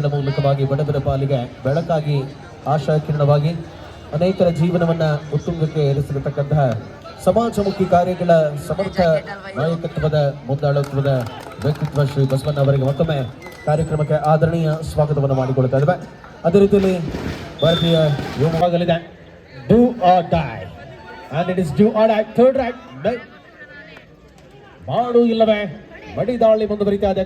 ಹೋರಾಟಗಳ ಮೂಲಕವಾಗಿ ಬಡವರ ಪಾಲಿಗೆ ಬೆಳಕಾಗಿ, ಆಶಾ ಕಿರಣವಾಗಿ ಅನೇಕರ ಜೀವನವನ್ನ ಉತ್ತುಂಗಕ್ಕೆ ಏರಿಸಿರತಕ್ಕಂತಹ ಸಮಾಜಮುಖಿ ಕಾರ್ಯಗಳ ಸಮರ್ಥ ನಾಯಕತ್ವದ ಮುಂದಾಳತ್ವದ ವ್ಯಕ್ತಿತ್ವ ಶ್ರೀ ಬಸವಣ್ಣ ಅವರಿಗೆ ಮತ್ತೊಮ್ಮೆ ಕಾರ್ಯಕ್ರಮಕ್ಕೆ ಆದರಣೀಯ ಸ್ವಾಗತವನ್ನು ಮಾಡಿಕೊಳ್ತಾ ಇದ್ದೇವೆ. ಅದೇ ರೀತಿಯಲ್ಲಿ ಭಾರತೀಯ ಯುವವಾಗಲಿದೆ do or die and it is do or die third raid ಮಾಡು ಇಲ್ಲವೇ. ಮಡಿದಾಳಿ ಮುಂದುವರಿತಾ ಇದೆ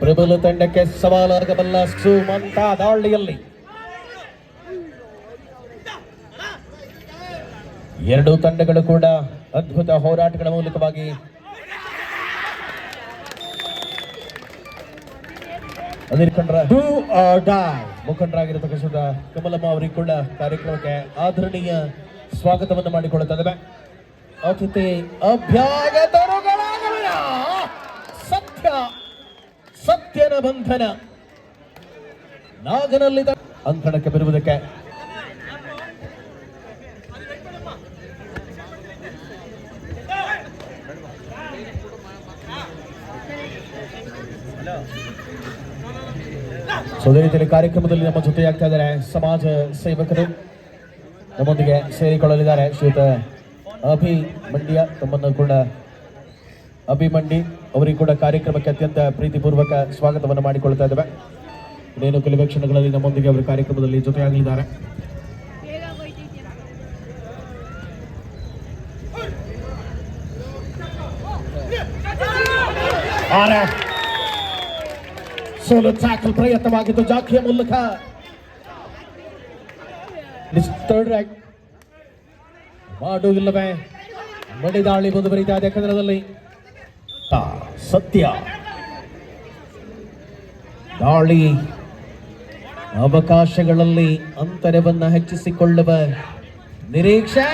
ಪ್ರಬಲ ತಂಡಕ್ಕೆ ಸವಾಲಾಗಬಲ್ಲ ಸುಮಂತ ದಾಳಿಯಲ್ಲಿ. ಎರಡೂ ತಂಡಗಳು ಕೂಡ ಅದ್ಭುತ ಹೋರಾಟಗಳ ಮೂಲಕವಾಗಿ ಮುಖಂಡರಾಗಿರತಕ್ಕಂಥ ಕಮಲಮ್ಮ ಅವರಿಗೆ ಕೂಡ ಕಾರ್ಯಕ್ರಮಕ್ಕೆ ಆದರಣೀಯ ಸ್ವಾಗತವನ್ನು ಮಾಡಿಕೊಳ್ಳುತ್ತದೆ ಅತಿಥಿ ಅಭ್ಯಾಗತರುಗಳಾಗಲ್ಲ ಸತ್ಯ ಸತ್ಯನ ಬಂಧನ. ನಾಗನಲ್ಲಿದ್ದ ಅಂಕಣಕ್ಕೆ ಬರುವುದಕ್ಕೆ. ಸೊ ಕಾರ್ಯಕ್ರಮದಲ್ಲಿ ನಮ್ಮ ಜೊತೆಯಾಗ್ತಾ ಇದ್ದಾರೆ ಸಮಾಜ ಸೇವಕರು. ನಮ್ಮೊಂದಿಗೆ ಸೇರಿಕೊಳ್ಳಲಿದ್ದಾರೆ ಶ್ರೀಯುತ ಅಭಿ ಮಂಡ್ಯ, ತಮ್ಮನ್ನು ಕೂಡ ಅಭಿ ಮಂಡಿ. ಅವರಿಗೆ ಕೂಡ ಕಾರ್ಯಕ್ರಮಕ್ಕೆ ಅತ್ಯಂತ ಪ್ರೀತಿಪೂರ್ವಕ ಸ್ವಾಗತವನ್ನು ಮಾಡಿಕೊಳ್ತಾ ಇದ್ದೇವೆ. ಇನ್ನೇನು ಕೆಲವೇ ಕ್ಷಣಗಳಲ್ಲಿ ನಮ್ಮೊಂದಿಗೆ ಅವರು ಕಾರ್ಯಕ್ರಮದಲ್ಲಿ ಜೊತೆಯಾಗಲಿದ್ದಾರೆ. ಸೋಲು ಟ್ಯಾಕಲ್ ಪ್ರಯತ್ನವಾಗಿದ್ದು ಜಾಕಿಯ ಮೂಲಕ. ಥರ್ಡ್ ಮಡಿದಾಳಿ ಮಡಿದಾಳಿ ಮುಂದುವರಿತಾ ಇದೆ ಕನ್ನಡದಲ್ಲಿ. ತಾ, ಸತ್ಯ ದಾಳಿ, ಅವಕಾಶಗಳಲ್ಲಿ ಅಂತರವನ್ನು ಹೆಚ್ಚಿಸಿಕೊಳ್ಳುವ ನಿರೀಕ್ಷೆ.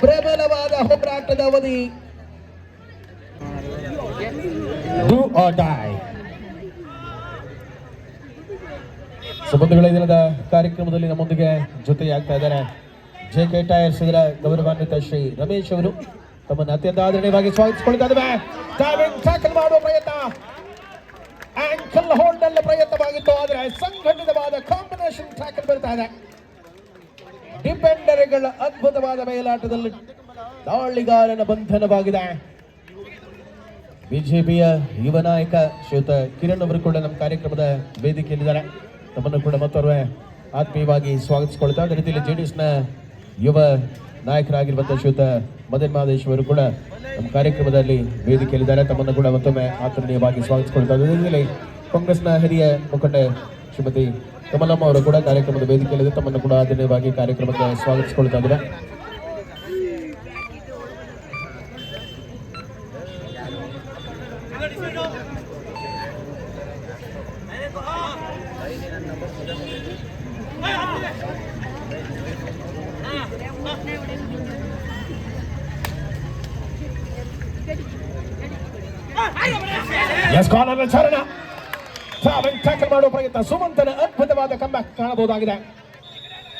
ಪ್ರಬಲವಾದ ಹೋರಾಟದ ಅವಧಿ. ಸಂಬಂಧಗಳ ದಿನದ ಕಾರ್ಯಕ್ರಮದಲ್ಲಿ ನಮ್ಮೊಂದಿಗೆ ಜೊತೆಯಾಗ್ತಾ ಇದ್ದಾರೆ. ಜೆ ಕೆ ಟೈರ್ಸ್ ಇದರ ಗೌರವಾನ್ವಿತ ಶ್ರೀ ರಮೇಶ್ ಅವರು. ತಮ್ಮನ್ನು ಅತ್ಯಂತ ಆದರಣೀಯವಾಗಿ ಸ್ವಾಗತಿಸಿಕೊಳ್ಳುತ್ತಿದ್ದೇವೆ. ಡ್ರೈವಿಂಗ್ ಟ್ಯಾಕಲ್ ಮಾಡುವ ಪ್ರಯತ್ನ. ಆಂಕಲ್ ಹೋಲ್ಡ್ ಅಲ್ಲಿ ಪ್ರಯತ್ನವಾಗಿತ್ತು, ಆದರೆ ಸಂಘಟಿತವಾದ ಕಾಂಬಿನೇಷನ್ ಟ್ಯಾಕಲ್ ಬರ್ತಾ ಇದೆ. ಡಿಪೆಂಡರ್ಗಳ ಅದ್ಭುತವಾದ ಮೇಲಾಟದಲ್ಲಿ ದಾಳಿಗಾರನ ಬಂಧನವಾಗಿದೆ. ಬಿಜೆಪಿಯ ಯುವ ನಾಯಕ ಶ್ರೀಯುತ ಕಿರಣ್ ಅವರು ಕೂಡ ನಮ್ಮ ಕಾರ್ಯಕ್ರಮದ ವೇದಿಕೆಯಲ್ಲಿದ್ದಾರೆ. ತಮ್ಮನ್ನು ಕೂಡ ಮತ್ತೊಮ್ಮೆ ಆತ್ಮೀಯವಾಗಿ ಸ್ವಾಗತಿಸಿಕೊಳ್ತಾ ಅದೇ ರೀತಿಯಲ್ಲಿ ಜೆಡಿಎಸ್ನ ಯುವ ನಾಯಕರಾಗಿರುವಂಥ ಶ್ರೀಯುತ ಮದನ್ ಮಹದೇಶ್ವರು ಕೂಡ ನಮ್ಮ ಕಾರ್ಯಕ್ರಮದಲ್ಲಿ ವೇದಿಕೆಯಲ್ಲಿದ್ದಾರೆ. ತಮ್ಮನ್ನು ಕೂಡ ಮತ್ತೊಮ್ಮೆ ಆತ್ಮೀಯವಾಗಿ ಸ್ವಾಗತಿಸಿಕೊಳ್ತಾ ಇದ್ದಾರೆ ಕಾಂಗ್ರೆಸ್ನ ಹಿರಿಯ ಮುಖಂಡೆ ಶ್ರೀಮತಿ ಕಮಲಮ್ಮ ಅವರು ಕೂಡ ಕಾರ್ಯಕ್ರಮದ ವೇದಿಕೆಯಲ್ಲಿದೆ ತಮ್ಮನ್ನು ಕೂಡ ಆತ್ಮೀಯವಾಗಿ ಕಾರ್ಯಕ್ರಮಕ್ಕೆ ಸ್ವಾಗತಿಸಿಕೊಳ್ತಾ ಇದ್ದಾರೆ. ಎಸ್ ಕಾಲರ್ ಚರಣ ಟ್ರಾವೆಲ್ ಟ್ಯಾಕಲ್ ಮಾಡುವ ಪ್ರಯತ್ನ ಸುಮಂತನ ಅದ್ಭುತವಾದ ಕಂಬ್ಯಾಕ್ ಕಾಣಬಹುದಾಗಿದೆ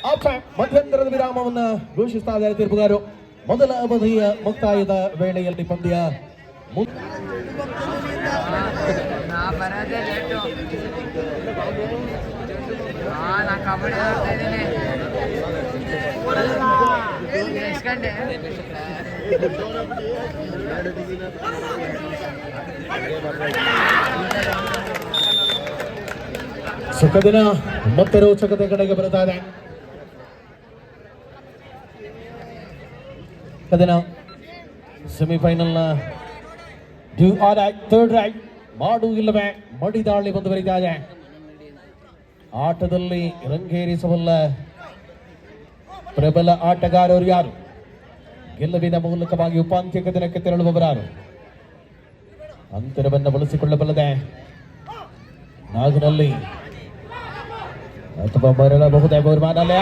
ಆಫ್ ಮಧ್ಯಂತರದ ವಿರಾಮವನ್ನು ಘೋಷಿಸ್ತಾ ಇದ್ದಾರೆ ತೀರ್ಪುಗಾರು ಮೊದಲ ಅವಧಿಯ ಮುಕ್ತಾಯದ ವೇಳೆಯಲ್ಲಿ ಪಂದ್ಯ ಮು- ನಾ ಬರೋದೇ ಲೇಟು ಹಾ ನಾ ಕಬಡ್ಡಿ ಆಡ್ತಾ ಇದ್ದೀನಿ ಎಷ್ಟು ಗಂಟೆ ಸುಖದಿನ ಮತ್ತೆ ರೋಚಕತೆ ಕಡೆಗೆ ಬರ್ತಾ ಇದೆ ಕದಿನ ಸೆಮಿಫೈನಲ್ನ ಡ್ಯೂ ಆರ್ ಥರ್ಡ್ ರೈಟ್ ಮಾಡು ಇಲ್ಲವೇ ಮಡಿದಾಳಿ ಮುಂದುವರಿತಾ ಇದೆ ಆಟದಲ್ಲಿ ರಂಗೇರಿಸಬಲ್ಲ ಪ್ರಬಲ ಆಟಗಾರರು ಯಾರು ಗೆಲುವಿನ ಮೂಲಕವಾಗಿ ಉಪಾಂತ್ಯಕ ದಿನಕ್ಕೆ ತೆರಳುವವರಾರು. ಅಂತರವನ್ನು ಬಳಸಿಕೊಳ್ಳಬಲ್ಲದೆ ನಾಗನಲ್ಲಿ ಅಥವಾ ಮರಳಬಹುದೇ ಬಹುಮಾನಲ್ಲಿ.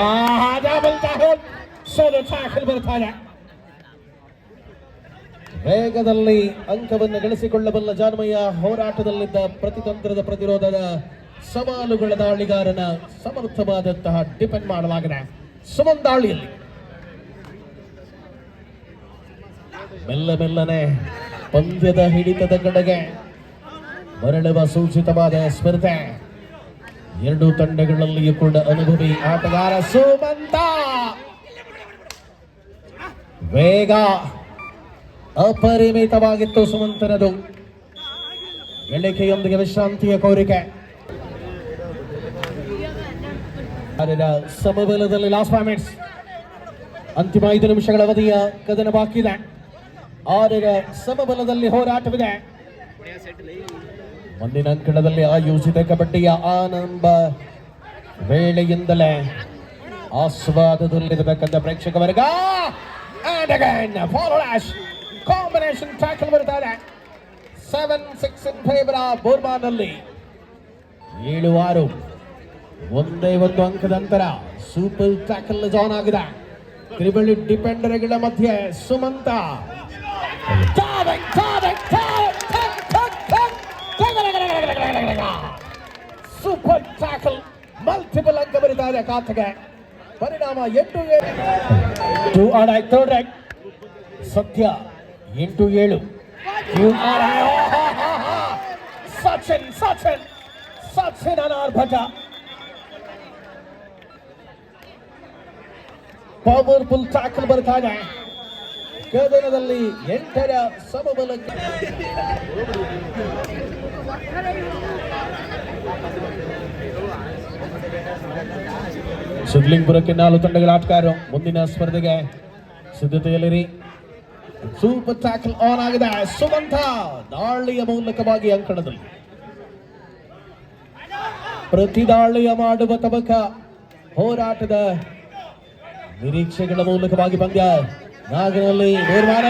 ವೇಗದಲ್ಲಿ ಅಂಕವನ್ನು ಗಳಿಸಿಕೊಳ್ಳಬಲ್ಲ ಜಾನ್ಮಯ್ಯ ಹೋರಾಟದಲ್ಲಿದ್ದ ಪ್ರತಿತಂತ್ರದ ಪ್ರತಿರೋಧದ ಸವಾಲುಗಳ ದಾಳಿಗಾರನ ಸಮರ್ಥವಾದಂತಹ ಡಿಪೆಂಡ್ ಮಾಡಲಾಗಿದೆ. ಸುಮನ್ ದಾಳಿಯಲ್ಲಿ. ಮೆಲ್ಲ ಮೆಲ್ಲನೆ ಪಂದ್ಯದ ಹಿಡಿತದ ಕಡೆಗೆ ಮರಳುವ ಸೂಚಿತವಾದ ಸ್ಪರ್ಧೆ. ಎರಡು ತಂಡಗಳಲ್ಲಿಯೂ ಕೂಡ ಅನುಭವಿ ಆಟಗಾರ ಸುಮಂತ. ವೇಗ ಅಪರಿಮಿತವಾಗಿತ್ತು ಸುಮಂತನದು. ಎಳಿಕೆಯೊಂದಿಗೆ ವಿಶ್ರಾಂತಿಯ ಕೋರಿಕೆ. ಸಮಬಲದಲ್ಲಿ ಲಾಸ್ಟ್ ಫೈವ್ ಅಂತಿಮ ಐದು ನಿಮಿಷಗಳ ಅವಧಿಯ ಕದನ ಬಾಕಿ ಇದೆ ಸಮಬಲದಲ್ಲಿ ಹೋರಾಟವಿದೆ. ಮುಂದಿನ ಅಂಕಣದಲ್ಲಿ ಆಯೋಜಿತ ಕಬಡ್ಡಿಯ ಆನಂದ ವೇಳೆಯಿಂದಲೇ ಆಸ್ವಾದದಲ್ಲಿರತಕ್ಕಂಥ ಪ್ರೇಕ್ಷಕ ವರ್ಗ And again, follow dash. Combination tackle ಬರ್ತಾ ಇದೆ ಸೆವೆನ್ ಸಿಕ್ಸ್ ಇನ್ ಫೇವರ್ ಬೋರ್ಮಾನಲ್ಲಿ ಏಳು ಆರು. ಒಂದೇ ಒಂದು ಅಂಕದ ಅಂತರ ಸೂಪರ್ ಟ್ಯಾಕಲ್ ಜಾನ್ ಆಗಿದೆ. ತ್ರಿಬಳಿ ಡಿಪೆಂಡರ್ಗಳ ಮಧ್ಯೆ Sumanta. Diving, diving, diving, tug, tug, tug. ಟಗರಗರಗರಗರಗರಗರಗರ. Super tackle multiple ಅಂಕ ಬರಿತಾ ಇದೆ ಖಾತೆಗೆ ಪರಿಣಾಮ ಎಂಟು ಏಳು to R I third rank ಸತ್ಯ ಎಂಟು ಏಳು You are Sachin Sachin Sachin ಅನಾರ್ಭಟ powerful tackle ಬರ್ತಾ ಇದೆ ಕದನದಲ್ಲಿ ಎಂಟರ ಸಮಬಲ ಸಿದ್ಲಿಂಗ್ಪುರಕ್ಕೆ ನಾಲ್ಕು ತಂಡಗಳ ಆಟಗಾರ ಮುಂದಿನ ಸ್ಪರ್ಧೆಗೆ ಸಿದ್ಧತೆಯಲ್ಲಿರಿ. ಸೂಪರ್ ಟ್ಯಾಕಲ್ ಆನ್ ಆಗಿದೆ. ಸುಮಂತ ದಾಳಿಯ ಮೂಲಕವಾಗಿ ಅಂಕಣದಲ್ಲಿ. ಪ್ರತಿ ದಾಳಿಯ ಮಾಡುವ ತಬಕ ಹೋರಾಟದ ನಿರೀಕ್ಷೆಗಳ ಮೂಲಕವಾಗಿ ಪಂದ್ಯ. ನಾಗನಲ್ಲಿ ನಿರ್ಮಾಣ.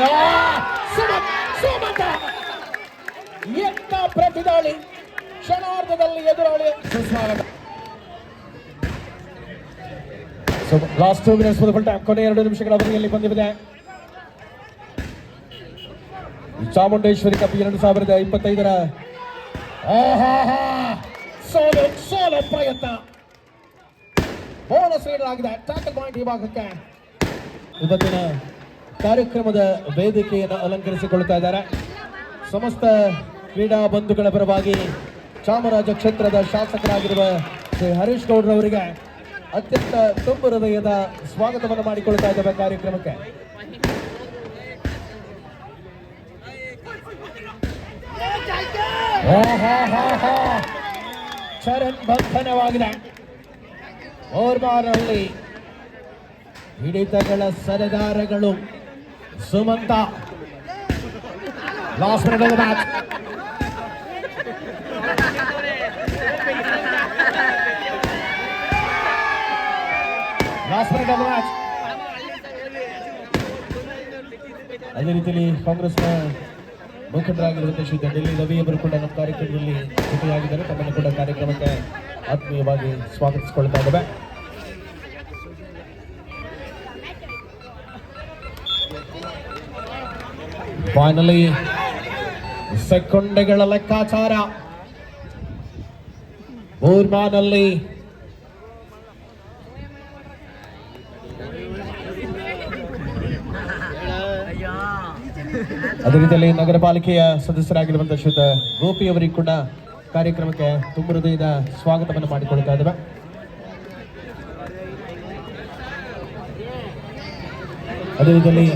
ಎತ್ತ ಪ್ರತಿ ದಾಳಿ ಕ್ಷಣಾರ್ಧದಲ್ಲಿ ಎದುರಾಳಿ. ಸುಸ್ವಾಗತ. Last two minutes full time ಕೊನೆ ಎರಡು ನಿಮಿಷಗಳ ಅವಧಿಯಲ್ಲಿ ಬಂದಿದೆ. ಚಾಮುಂಡೇಶ್ವರಿ ಕಪ್ ಎರಡು ಸಾವಿರದ ಇಪ್ಪತ್ತೈದರ! ಸೋಲು ಸೋಲು ಪ್ರಯತ್ನ. ಬೋನಸ್ ನೀಡಲಾಗಿದೆ ಟ್ಯಾಕಲ್ ಪಾಯಿಂಟ್ ಈ ಭಾಗಕ್ಕೆ. ಇವತ್ತಿನ ಕಾರ್ಯಕ್ರಮದ ವೇದಿಕೆಯನ್ನು ಅಲಂಕರಿಸಿಕೊಳ್ತಾ ಇದ್ದಾರೆ. ಸಮಸ್ತ ಕ್ರೀಡಾ ಬಂಧುಗಳ ಪರವಾಗಿ ಚಾಮರಾಜ ಕ್ಷೇತ್ರದ ಶಾಸಕರಾಗಿರುವ ಶ್ರೀ ಹರೀಶ್ ಗೌಡ್ರವರಿಗೆ ಅತ್ಯಂತ ತುಂಬ ಹೃದಯದ ಸ್ವಾಗತವನ್ನು ಮಾಡಿಕೊಳ್ತಾ ಇದ್ದೇವೆ ಕಾರ್ಯಕ್ರಮಕ್ಕೆ. ಚರಣ್ ಬಂಧನವಾಗಿದೆ. ಓರ್ಮಾರಲ್ಲಿ ಹಿಡಿತಗಳ ಸರದಾರಗಳು Sumanta. Last minute of match last ಅದೇ ರೀತಿಯಲ್ಲಿ ಕಾಂಗ್ರೆಸ್ನ ಮುಖಂಡರಾಗಿರುವಂತಹ ಶ್ರೀ ಡೆಲ್ಲಿ ರವಿ ಅವರು ಕೂಡ ನಮ್ಮ ಕಾರ್ಯಕ್ರಮದಲ್ಲಿ ಜೊತೆಯಾಗಿದ್ದಾರೆ. ತಮ್ಮನ್ನು ಕೂಡ ಕಾರ್ಯಕ್ರಮಕ್ಕೆ ಆತ್ಮೀಯವಾಗಿ ಸ್ವಾಗತಿಸಿಕೊಳ್ತಾ ಫೈನಲಿ ಸೆಕೆಂಡ್ಗಳ ಲೆಕ್ಕಾಚಾರ. ಊರ್ಮಾನಲ್ಲಿ ಅದೇ ರೀತಿಯಲ್ಲಿ ನಗರ ಪಾಲಿಕೆಯ ಸದಸ್ಯರಾಗಿರುವಂತಹ ಶ್ರೀತ ಗೋಪಿ ಅವರಿಗೆ ಕೂಡ ಕಾರ್ಯಕ್ರಮಕ್ಕೆ ತುಂಬ ಹೃದಯದ ಸ್ವಾಗತವನ್ನು ಮಾಡಿಕೊಳ್ತಾ ಇದ್ದೇವೆ. ಅದೇ ರೀತಿಯಲ್ಲಿ